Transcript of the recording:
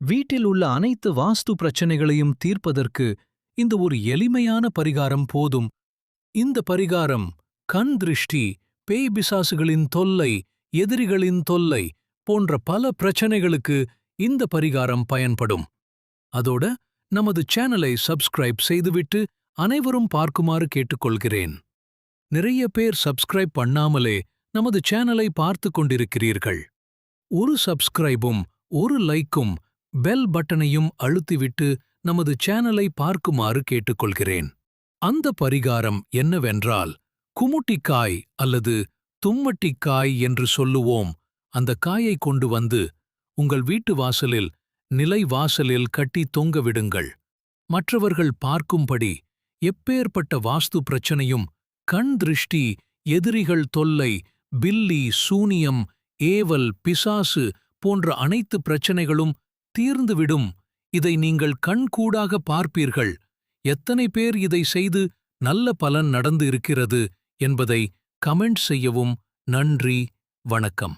வீட்டில் உள்ள அனைத்து வாஸ்து பிரச்சனைகளையும் தீர்ப்பதற்கு இந்த ஒரு எளிமையான பரிகாரம் போதும். இந்த பரிகாரம் கண் திருஷ்டி பேய் பிசாசுகளின் தொல்லை எதிரிகளின் தொல்லை போன்ற பல பிரச்சனைகளுக்கு இந்த பரிகாரம் பயன்படும். அதோட நமது சேனலை சப்ஸ்கிரைப் செய்துவிட்டு அனைவரும் பார்க்குமாறு கேட்டுக்கொள்கிறேன். நிறைய பேர் சப்ஸ்கிரைப் பண்ணாமலே நமது சேனலை பார்த்து கொண்டிருக்கிறீர்கள். ஒரு சப்ஸ்கிரைபும் ஒரு லைக்கும் பெல் பட்டனையும் அழுத்திவிட்டு நமது சேனலை பார்க்குமாறு கேட்டுக்கொள்கிறேன். அந்த பரிகாரம் என்னவென்றால் குமுட்டிக்காய் அல்லது தும்மட்டிக்காய் என்று சொல்லுவோம். அந்த காயை கொண்டு வந்து உங்கள் வீட்டு வாசலில் நிலை வாசலில் கட்டி தொங்க விடுங்கள். மற்றவர்கள் பார்க்கும்படி எப்பேற்பட்ட வாஸ்து பிரச்சனையும் கண் திருஷ்டி எதிரிகள் தொல்லை பில்லி சூனியம் ஏவல் பிசாசு போன்ற அனைத்து பிரச்சனைகளும் தீர்ந்துவிடும். இதை நீங்கள் கண்கூடாக பார்ப்பீர்கள். எத்தனை பேர் இதை செய்து நல்ல பலன் நடந்து இருக்கிறது என்பதை கமெண்ட் செய்யவும். நன்றி. வணக்கம்.